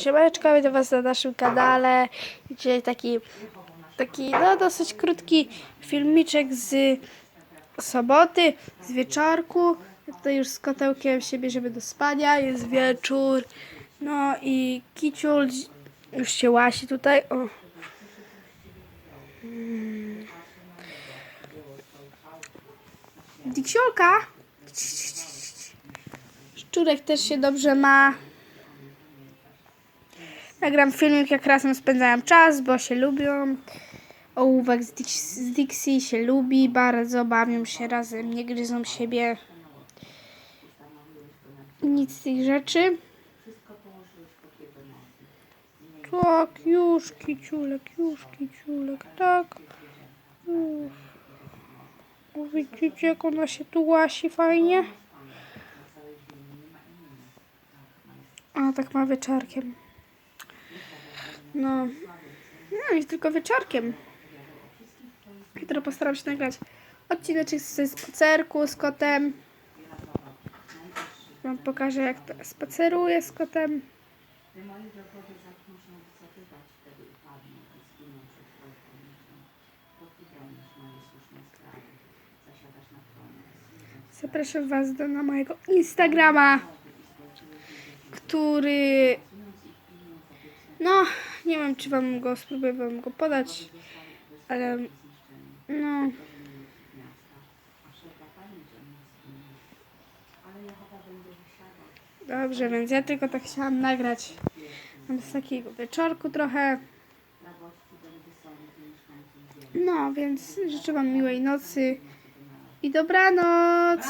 Siemaneczko, witam was na naszym kanale. Dzisiaj taki, taki no dosyć krótki filmiczek z soboty, z wieczorku. Tutaj już z kotełkiem się bierzemy do spania, jest wieczór. No i kiciul już się łasi tutaj. O. Mm. Diksiolka. Szczurek też się dobrze ma. Nagram filmik, jak razem spędzają czas, bo się lubią. Ołówek z, Dix- z Dixie się lubi, bardzo bawią się razem, nie gryzą siebie. Nic z tych rzeczy. Tak, już kiciulek, już kiciulek, tak. Już. Widzicie, jak ona się tu łasi fajnie? A, tak ma wieczorkiem. No. No i tylko wieczorkiem. Jutro postaram się nagrać odcineczek ze spacerku z kotem. Wam pokażę jak to spaceruję z kotem. Zapraszam Was do, na mojego Instagrama, który no, nie wiem, czy wam go spróbuję wam go podać, ale no. Dobrze, więc ja tylko tak chciałam nagrać. Mam z takiego wieczorku trochę. No, więc życzę wam miłej nocy i dobranoc.